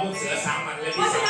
Itu bisa.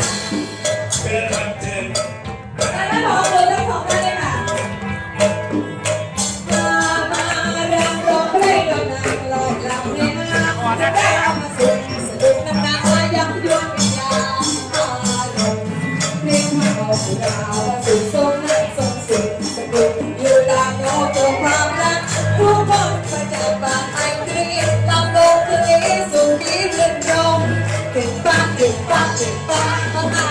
สุดาสุดสนสุดสุดอยู่ตามโน้ตความรักผู้คนประจักษ์ปากไอ้กรีดลลงทะเลสูงดีเรือนรมถึงฟ้าถึงฟ้าถึงฟ้าเข้ามา